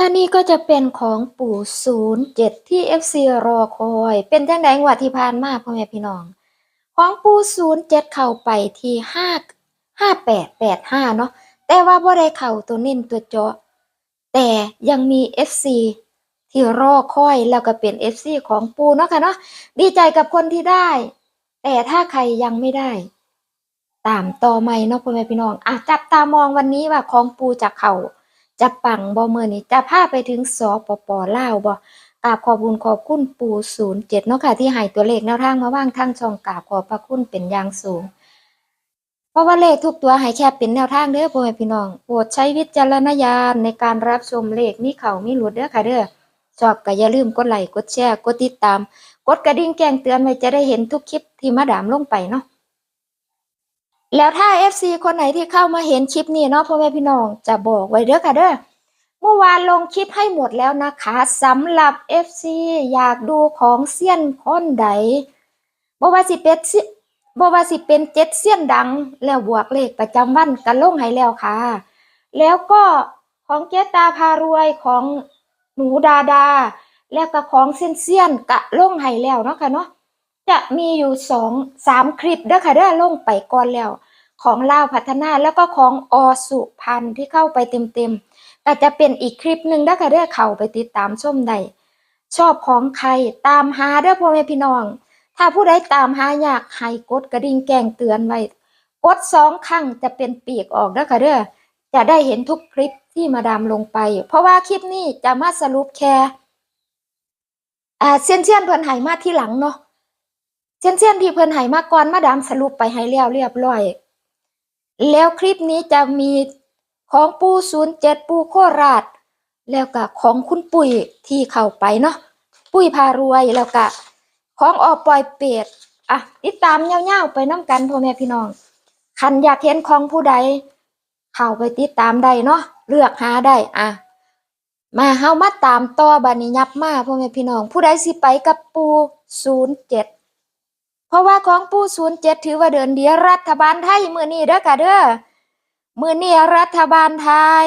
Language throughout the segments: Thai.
ค่ะนี่ก็จะเป็นของปู่ศูนย์เจ็ดที่ FC รอคอย เป็นจังไดงวดที่ผ่านมาพ่อแม่พี่น้อง ของปู่ศูนย์เจ็ดเข้าไปที่ห้าห้าแปดแปดห้าเนาะแต่ว่าบ่ได้เข้าตัวเน้นตัวเจาะ แต่ยังมี FC ที่รอคอยแล้วก็เป็น FC ของปูเนาะค่ะเนาะดีใจกับคนที่ได้ แต่ถ้าใครยังไม่ได้ ตามต่อใหม่เนาะพ่อแม่พี่น้องอะจับตามองวันนี้ว่าของปูจะเข้า จะปังบ่มื้อนี้จะพาไปถึงสปปลาวบ่กราบขอบคุณขอบคุณปู่07เนาะค่ะที่ให้ตัวเลขแนวทางมาว่างทางช่องกราบขอบพระคุณเป็นอย่างสูง เพราะว่าเลขทุกตัวให้แค่เป็นแนวทางเด้อพ่อแม่พี่น้องโปรดใช้วิจารณญาณในการรับชมเลขมีเข้ามีหลุดเด้อค่ะเด้อชอบก็อย่าลืมกดไลค์กดแชร์กดติดตาม กดกระดิ่งแจ้งเตือนไว้จะได้เห็นทุกคลิปที่มาดามลงไปเนาะ แล้วถ้า FC คนไหนที่เข้ามาเห็นคลิปนี้เนาะพ่อแม่พี่น้องจะบอกไว้เด้อค่ะเด้อเมื่อวานลงคลิปให้หมดแล้วนะคะสำหรับ FC อยากดูของเซียนคนใดบ่ว่าสิเป็นเซียบ่ว่าสิเป็นเจ็ดเซียนดัง แล้วบวกเลขประจำวันกันลงให้แล้วค่ะ แล้วก็ของเจตาพารวยของหนูดาดา แล้วก็ของเซียนเซียนกะลงให้แล้วเนาะค่ะเนาะ จะมีอยู่สองสามคลิปเด้อค่ะเด้อลงไปก่อนแล้ว ของลาวพัฒนาแล้วก็ของอสุพันธ์ที่เข้าไปเต็มๆแต่จะเป็นอีกคลิปหนึ่งเด้อค่ะเด้อเข้าไปติดตามชมได้ชอบของใครตามหาเด้อพ่อแม่พี่น้อง ถ้าผู้ใดตามหาอยากให้กดกระดิ่งแจ้งเตือนไว้กดสองครั้งจะเป็นปีกออกเด้อค่ะเด้อจะได้เห็นทุกคลิปที่มาดามลงไป เพราะว่าคลิปนี้จะมาสรุปแค่อ่าเซียนเซียนเพิ่นหายมาที่หลังเนาะ เช่นเช่นที่เพิ่นให้มาก่อนมาดามสรุปไปให้แล้วเรียบร้อย แล้วคลิปนี้จะมีของปูศูนย์เจ็ดปูโคราช แล้วก็ของคุณปุ๋ยที่เข้าไปเนาะปุ้ยพารวยแล้วก็ของออปอยเป็ดอะติดตามเงาวๆไปน้ำกันพ่อแม่พี่น้องคันอยากเห็นของผู้ใด เข้าไปติดตามได้เนาะเลือกหาได้อะมาเฮามาตามต่อบัดนี้ยับมาพ่อแม่พี่น้อง ผู้ใดสิไปกับปูศูนย์เจ็ด เพราะว่าของปูศูนย์เจ็ดถือว่าเดินเดียรัฐบาลไทยมือนี้เด้อค่ะเด้อมือนี้รัฐบาลไทย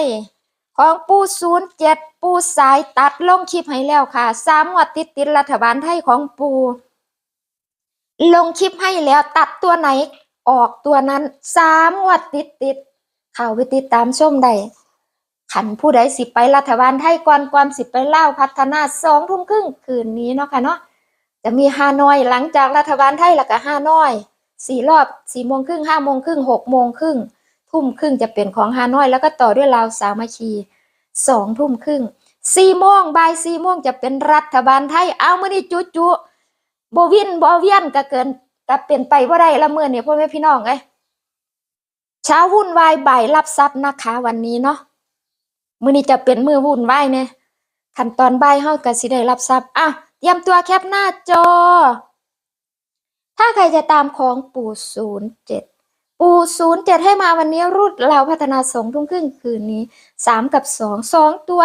ของปูศูนย์เจ็ดปูสายตัดลงคลิปให้แล้วค่ะสามงวดติดติดรัฐบาลไทยของปูลงคลิปให้แล้วตัดตัวไหนออกตัวนั้นสามงวดติดติดข้าวไปติดตามชมได้ขันผู้ใดสิไปรัฐบาลไทยก่อนก่อนสิไปเล่าพัฒนาสองทุ่มครึ่งคืนนี้เนาะค่ะเนาะ จะมีฮานอยหลังจากรัฐบาลไทยแล้วก็ฮานอยสี่รอบสี่โมงครึ่งห้าโมงครึ่งหกโมงครึ่งทุ่มครึ่งจะเป็นของฮานอย แล้วก็ต่อด้วยลาวสามัคคีสองทุ่มครึ่งสี่โมงบ่ายสี่โมงจะเป็นรัฐบาลไทยเอามื่อนี้จุจุบวินบเวียนก็เกินก็เป็นไปว่าได้ละเมื่อเนี่ยพ่อแม่พี่น้องเอ้เช้าวุ่นวายบ่ายรับทรัพย์นะคะวันนี้เนาะมื่อนี้จะเป็นมือวุ่นวายเนี่ยขั้นตอนบ่ายเฮาก็สิได้รับทรัพย์อะ เตรียมตัวแคปหน้าจอ ถ้าใครจะตามของปู่ศูนย์เจ็ดปู่ศูนย์เจ็ดให้มาวันนี้รุดเราพัฒนาสองทุ่มครึ่งคืนนี้สามกับสองสองตัว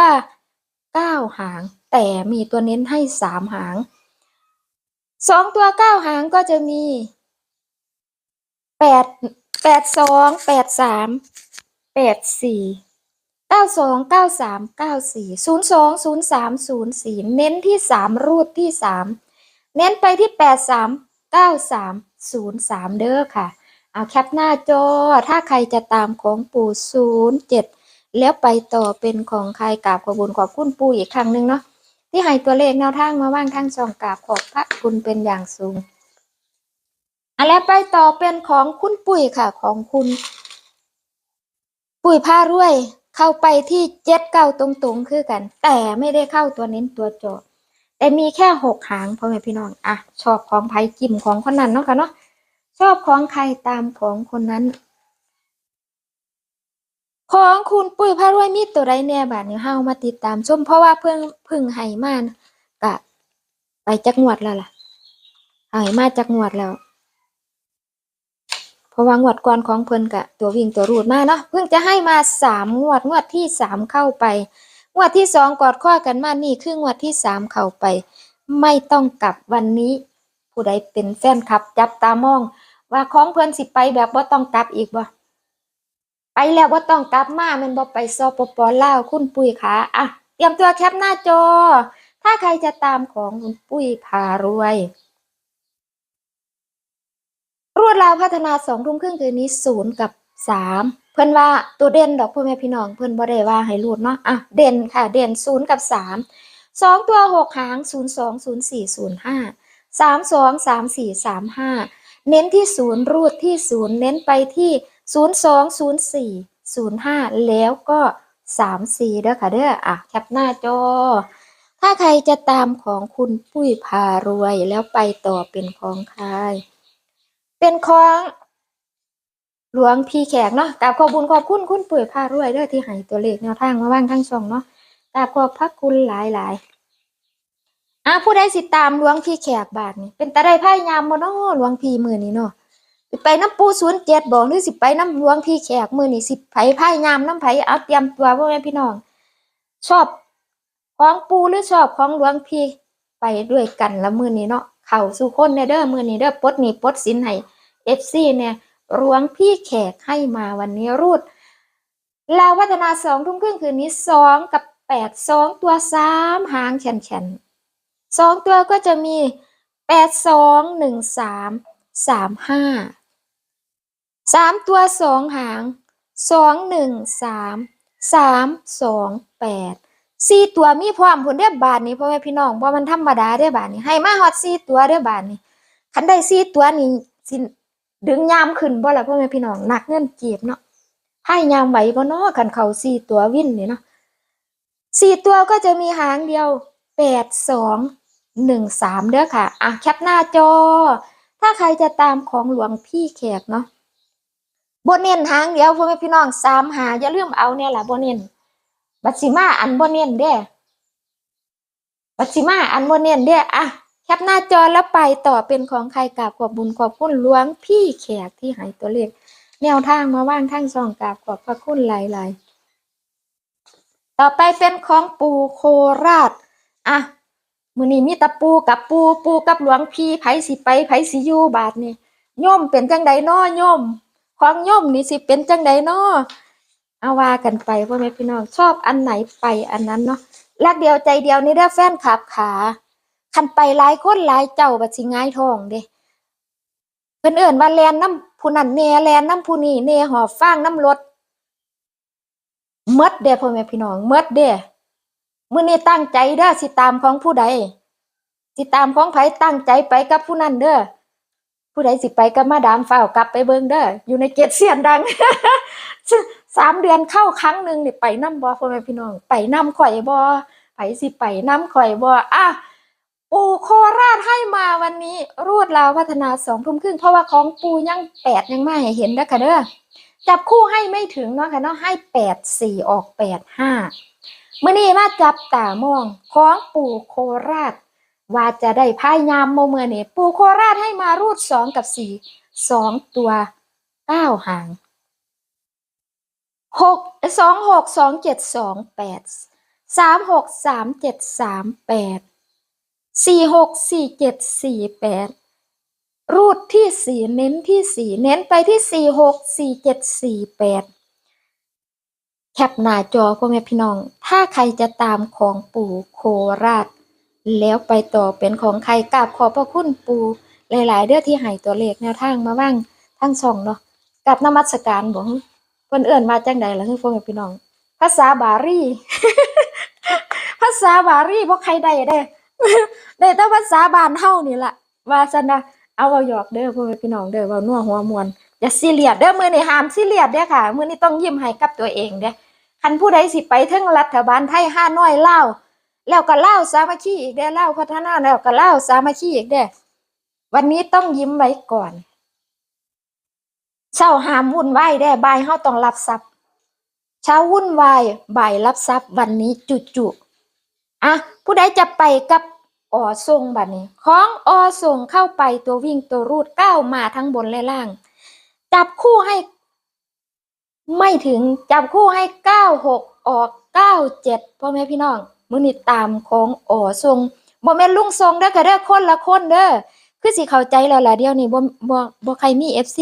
เก้าหาง แต่มีตัวเน้นให้สามหางสองตัวเก้าหางก็จะมีแปดแปดสองแปดสามแปดสี่ เก้าสองเก้าสามเก้าสี่ศูนย์สองศูนย์สามศูนย์สี่เน้นที่สามรูดที่สามเน้นไปที่แปดสามเก้าสามศูนย์สามเด้อค่ะเอาแคปหน้าจอ ถ้าใครจะตามของปู่ศูนย์เจ็ดแล้วไปต่อเป็นของใครกราบขอบุญขอบคุณปู่อีกครั้งหนึ่งเนาะที่ให้ตัวเลขแนวทางมาว่างทางช่องกราบขอบพระคุณเป็นอย่างสูงอะแล้วไปต่อเป็นของคุณปุ๋ยค่ะ ของคุณ ปุ๋ยผ้ารวย เข้าไปที่เจ็ดเก้าตรงๆ คือกัน แต่ไม่ได้เข้าตัวเน้นตัวโจทย์แต่มีแค่หกหางพ่อแม่พี่น้องอะชอบของไผ่จิ้มของคนนั้นเนาะค่ะเนาะชอบของใครตามของคนนั้น ของคุณปุ้ยพารวยมีตัวใดแน่บาดนี้เฮามาติดตามชมเพราะว่าเพิ่งพึ่งให้มานกะไปจักงวดแล้วล่ะให้มาจักงวดแล้ว ราะว่างวดก่อนของเพิ่นกะตัววิ่งตัวรูดมาเนาะเพิ่งจะให้มาสามงวดงวดที่สามเข้าไป งวดที่สองกอดข้อกันมานี่คืองวดที่สามเข้าไป ไม่ต้องกลับวันนี้ ผู้ใดเป็นแฟนคลับ จับตามอง ว่าของเพิ่นสิไปแบบบ่าต้องกลับอีกบ่ไปแล้วบ่าต้องกลับมาม่นบ่ไปสปปอล่าวคุณปุ้ยขาอะเตรียมตัวแคปหน้าจอ ถ้าใครจะตามของคุณปุ้ยพารวย รวดราวพัฒนาสองทุ่มครึ่งคืนนี้ศูนย์กับสามเพื่อนว่าตัวเด่นดอกพ่อแม่พี่น้องเพื่อนบ่ได้ว่าให้รูดเนาะอะเด่นค่ะ เด่นศูนย์กับสามสองตัวหกหางศูนย์สองศูนย์สี่ศูนย์ห้าสามสองสามสี่สามห้าเน้นที่ศูนย์รูดที่ศูนย์เน้นไปที่ศูนย์สองศูนย์สี่ศูนย์ห้าแล้วก็สามสี่เด้อค่ะเด้ออะแคปหน้าจอ ถ้าใครจะตามของคุณปุ้ยพารวยแล้วไปต่อเป็นของใคร เป็นของหลวงพี่แขกเนาะกราบขอบคุญขอบคุณคุณปุ๋ยพารวยเด้อที่ให้ตัวเลขแนวทางมาว่างทั้งสองเนาะกราบขอบพระคุณหลายหลายอะผู้ใดสิตามหลวงพี่แขกบาทนี่เป็นตาได้พายามบ่เนาะหลวงพี่มือนี้เนาะไปน้ำปูศูนย์เจ็ดบอกหรือสิไปน้ำหลวงพี่แขกมือนี้สิไผพายามน้ำไผ่เอาเตรียมตัวพ่อแม่พี่น้อง ชอบของปูหรือชอบของหลวงพี่ไปด้วยกันละมือนี้เนาะ เขาสู่คนเนเด้อมือนี้เด้อปดหนีปดสินให้เอฟซีเนี่ยรวงพี่แขกให้มาวันนี้รูด ลาวัฒนาสองทุ่มครึ่งคืนนี้สองกับแปดสองตัวสามหางแขนแขนสองตัวก็จะมีแปดสองหนึ่งสามสามห้าสามตัวสองหางสองหนึ่งสามสามสองแปด สี่ตัวมีพร้อมผลเด้อบาทนี้พ่อแม่พี่น้องว่ามันธรรมดาเด้อบาทนี้ให้มาฮอดสี่ตัวเด้อบาทนี้คันได้สี่ตัวนี่สิดึงยามขึ้นบ่ล่ะพ่อแม่พี่น้องหนักเงินจีบเนาะให้ยามไหวบ่เนาะคันเขาสี่ตัววินนี่เนาะสี่ตัวก็จะมีหางเดียวแปดสองหนึ่งสามเด้อค่ะอะแคปหน้าจอ ถ้าใครจะตามของหลวงพี่แขกเนาะบนเน้นหางเดียวพ่อแม่พี่น้องสามหาอย่าลืมเอาเนี่ยหล่ะบนเน้น บัดสิมาอันบนเน้นเด้บัดสิมาอันบนเน้นเด้อะแคปหน้าจอแล้วไปต่อเป็นของใครกราบขอบบุญขอบคุณหลวงพี่แขกที่หายตัวเลขแนวทางมาว่างทั้งสองกราบขอบพระคุณหลายๆ ต่อไปเป็นของปูโคราชอะมือนี้มีตะปูกับปูปูกับหลวงพี่ไผสิไปไผสิอยู่บาทนี่โยมเป็นจังใดน้อโยมของโยมนี่สิเป็นจังใดน้อ เอาว่ากันไปพ่อแม่พี่น้องชอบอันไหนไปอันนั้นเนาะรักเดียวใจเดียวนี่เด้อแฟนคลับขาคันไปหลายคนหลายเจ้าบัดสิง่ายทองเด้เพิ่นเอิ้นว่าแลนน้ำผู้นั้นแหน่แลนน้ำผู้นี้แหน่หอบฟางน้ำรถหมดเด้พ่อแม่พี่น้องหมดเด้มื้อนี้ตั้งใจเด้อสิตามของผู้ใด สิตามของไผตั้งใจไปกับผู้นั้นเด้อ ผู้ใดสิไปกับมาดามฝ้าวกลับไปเบิ่งเด้ออยู่ในเกตเสียนดัง สามเดือนเข้าครั้งหนึ่งนี่ไปน้ำบ่พ่อแม่พี่น้อง ไปน้ำข่อยบ่ไผสิไปน้ำข่อยบ่อะปูโคราชให้มาวันนี้รูดราวพัฒนาสองทุ่มครึ่งเพราะว่าของปูยังแปดยังไม่เห็นนะค่ะเด้อจับคู่ให้ไม่ถึงเนาะค่ะเนาะให้แปดสี่ออกแปดห้าเมื่อนี้มาจับตามองของปูโคราช ว่าจะได้พายยามโมเมื่อนี้ปูโคราชให้มารูดสองกับสี่สองตัวเก้าหางหกสองหกสองเจ็ดสองแปดสามหกสามเจ็ดสามแปดสี่หกสี่เจ็ดสี่แปดรูดที่สี่เน้นที่สี่เน้นไปที่สี่หกสี่เจ็ดสี่แปดแคปหน้าจอพ่อแม่พี่น้อง ถ้าใครจะตามของปู่โคราช แล้วไปต่อเป็นของใครกราบขอบพระคุณปูหลาย ๆเด้อที่ให้ตัวเลขแนวทางมาบ้างทั้งสองเนาะกับนมัสการบ่ฮึเพิ่นเอิ้นมาจังใดล่ะคือพ่อแม่พี่น้อง ภาษาบาลีภาษาบาลีบ่ใครได้เด้ได้แต่ภาษาบ้านเฮานี่ล่ะว่าซั่นนะเอาเว้าหยอกเด้อพ่อแม่พี่น้องเด้อเว้านัวหัวมวนอย่าซีเรียสเด้อมื้อนี้ห้ามซีเรียสเด้อค่ะ มื้อนี้ต้องยิ้มให้กับตัวเองเด้อคันผู้ใดสิไปถึงรัฐบาลไทยห้าน้อยเล่า แล้วก็ลาวสามัคคีอีกเด้อลาพัฒนาแล้วก็ลาวสามัคคีอีกเด้อวันนี้ต้องยิ้มไว้ก่อนเช้าหามวุ่นวายเด้บ่ายเฮาต้องรับทรัพย์เช้าวุ่นวายบ่ายรับทรัพย์วันนี้จุๆอะผู้ใดจะไปกับออทรงบัดนี้ ของออทรงเข้าไปตัววิ่งตัวรูดก้าวมาทั้งบนและล่าง จับคู่ให้ ไม่ถึงจับคู่ให้เก้าหกออกเก้าเจ็ดพ่อแม่พี่น้อง มือนี่ตามของออทรงบ่แม่นลุงทรงเด้อค่ะเด้อคนละคนเด้อคือสิเข้าใจแล้วล่ะเดี๋ยวนี้บ่บ่บ่ใครมี FC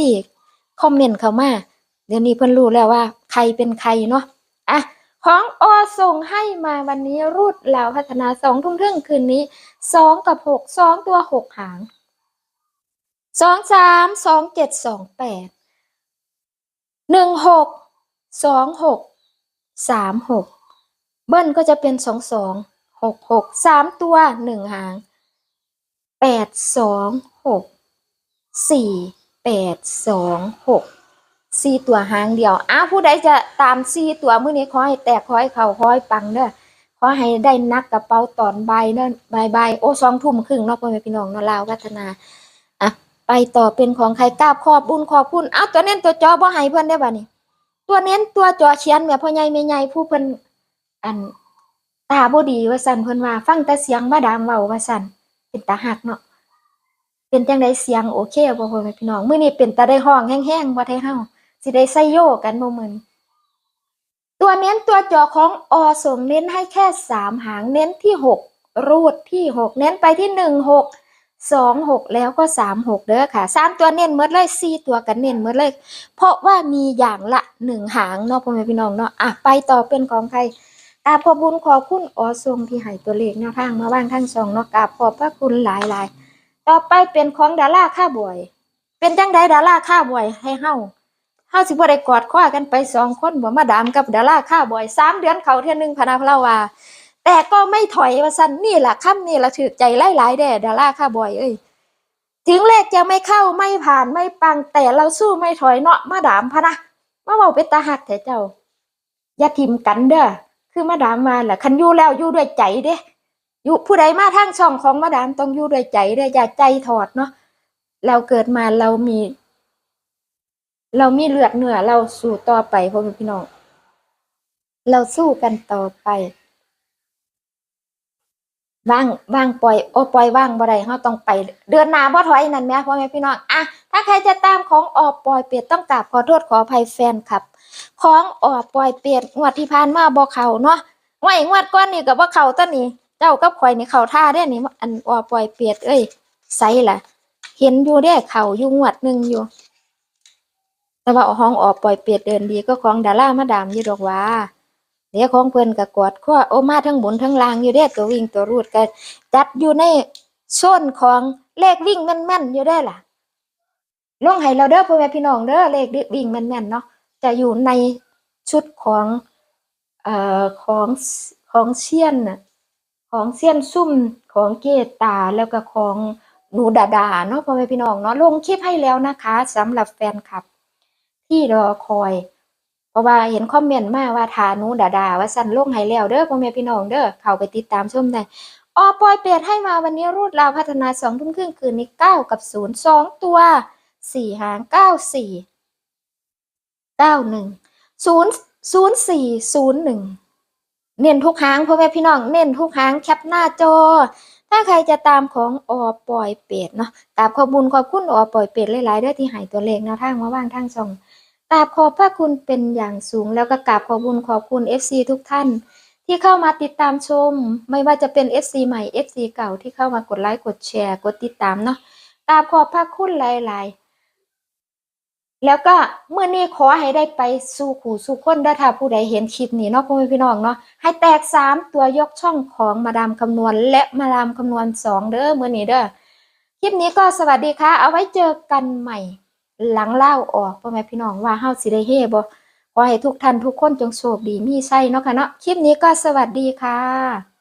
คอมเมนต์เข้ามาเดี๋ยวนี้เพิ่นรู้แล้วว่า ใครเป็นใครเนาะอะของอส่งให้มาวันนี้รูดแล้วพัฒนาสองทุ่มครึ่งคืนนี้สองกับหกสองตัวหกหางสองสามสองเจ็ดสองแปดหนึ่งหกสองหกสามหก เบิ้ลก็จะเป็นสองสองหกหกสามตัวหนึ่งหางแปดสองหกสี่แปดสองหกสี่ตัวหางเดียวอ้าวผู้ใดจะตามสี่ตัวมื้อนี้ขอให้แตกขอให้เข่าขอให้ปังเด้อขอให้ได้นักกระเป๋าตอนบ่ายเด้อบ่ายบ่ายโอ้สองทุ่มครึ่งเนาะพ่อแม่พี่น้องเนาะลาวพัฒนาอะไปต่อเป็นของใครกราบขอบบุญขอบคุณอ้าวตัวเน้นตัวจอบ่ให้เพิ่นได้บัดนี้ตัวเน้นตัวจอเขียนแม่พ่อใหญ่แม่ใหญ่ผู้เพิ่น อันตาบ่ดีว่าซั่นเพิ่นว่าฟังแต่เสียงมาดามเว้าว่าซั่นเป็นตาหักเนาะเป็นจังไดเสียงโอเคบ่พ่อแม่พี่น้องมื้อนี้เป็นตาได้ห้องแห้งๆบ่ไทเฮาสิได้ใส่โยกันโมมือนตัวเน้นตัวจอของอสมเน้นให้แค่สามหางเน้นที่หกรูดที่หกเน้นไปที่หนึ่งหกสองหกแล้วก็สามหกเด้อค่ะสามตัวเน้นเมื่อเลยสี่ตัวกันเน้นเมื่อเลย เพราะว่ามีอย่างละหนึ่งหางเนาะพ่อแม่พี่น้องเนาะอะไปต่อเป็นของใคร กราบขอบคุญขอบคุณอสมที่ให้ตัวเลขแนวทางมาบ้างทั้งสองเนาะกราบขอบพระคุณหลายๆต่อไปเป็นของดาราค่าบวยเป็นจังไดดาราค่าบวยให้เฮาเฮาสิบ่ได้กอดคว้ากันไปสองคนบ่มาดามกับดาราค่าบ่อยสามเดือนเขาเทื่อหนึงพนาพะละว่าแต่ก็ไม่ถอยว่าซั่นนี่แหละคำนี่ละถือใจไล่หลายแด่ดาราค่าบ่อยเอ้ยถึงเลขจะไม่เข้าไม่ผ่านไม่ปังแต่เราสู้ไม่ถอยเนาะมาดามพะนะมาเว้าเป็นตาหักแท้เจ้า อย่าทิมกันเด้อ คือมาดามมาแหละคันยู่แล้วยู่ด้วยใจเด้อยู่ผู้ใดมาทางช่องของมาดามต้องยู่ด้วยใจเด้อย่าใจถอดเนาะเราเกิดมาเรามี เรามีเลือดเนื้อเราสู้ต่อไปพ่อแม่พี่น้องเราสู้กันต่อไป ว่างว่างปล่อยโอ้ปล่อยว่างบ่ได้เฮาต้องไปเดือนหน้าบ่ถอยนั่นแหม่พ่อแม่พี่น้องอะถ้าใครจะตามของออกปล่อยเปียดต้องกราบขอโทษขออภัยแฟนครับ ของออกปล่อยเปียดงวดที่ผ่านมาบ่เข้าเนาะงวดงวดก่อนนี่ก็บ่เข้าตอนนี้ เจ้ากับข่อยนี่เข้าท่าเด้นี่อันออกปล่อยเปียดเอ้ยไสล่ะ เห็นอยู่เด้เข้าอยู่งวดหนึงอยู่ แต่ว่าห้องออกปล่อยเปียดเดินดีก็ของดารามาดามอยู่ดอกว่า เดี๋ยวของเพิ่นก็กอดข้อโอมาทั้งบนทั้งล่างอยู่เด้ตัววิ่งตัวรูดก็จัดอยู่ในโซนของเลขวิ่งแม่นๆอยู่ได้ล่ะลงให้เราเด้อพ่อแม่พี่น้องเด้อเลขวิ่งแม่นๆเนาะจะอยู่ในชุดของเอ่อของของเซียนน่ะของเซียนซุ่มของเกตตาแล้วก็ของหนูดาดาเนาะพ่อแม่พี่น้องเนาะลงคลิปให้แล้วนะคะสำหรับแฟนคลับ ที่รอคอย เพราะว่าเห็นคอมเมนต์มาว่าทานูดาดาว่าสั่นลงให้แล้วเด้อพ่อแม่พี่น้องเด้อเข้าไปติดตามชมได้ออปอยเปลี่ยนให้มาวันนี้รูดราวพัฒนาสองทุ่มครึ่งคืนนี้เก้ากับศูนย์สองตัวสี่หางเก้าสี่เก้าหนึ่งศูนย์ศูนย์สี่ศูนย์หนึ่งเน้นทุกหางพ่อแม่พี่น้องเน้นทุกหางแคปหน้าจอ ถ้าใครจะตามของออปอยเป็ดเนาะกราบขอบุญขอบคุณออปอยเป็ดหลายๆเด้อที่ให้ตัวเลขแนวทางมาว่างทางช่อง ราบขอบพระคุณเป็นอย่างสูง แล้วก็กราบขอบคุณขอบคุณ FC ทุกท่าน ที่เข้ามาติดตามชม ไม่ว่าจะเป็น FC ใหม่ FC เก่าที่เข้ามากดไลค์กดแชร์กดติดตามเนาะกราบขอบพระคุณหลาย ๆ แล้วก็เมื่อนี้ขอให้ได้ไปสู่ขู่สู่คนได้ถ้าผู้ใดเห็นคลิปนี้เนาะพ่อแม่พี่น้องเนาะให้แตกสามตัวยกช่องของมาดามคำนวณ และมาดามคำนวณสองเด้อเมื่อนี้เด้อคลิปนี้ก็สวัสดีค่ะ เอาไว้เจอกันใหม่ หลังเล่าออกพ่อแม่พี่น้องว่าเฮาสิได้เฮบ่ขอให้ทุกท่านทุกคนจงโชคดีมีไส้เนาะค่ะเนาะคลิปนี้ก็สวัสดีค่ะ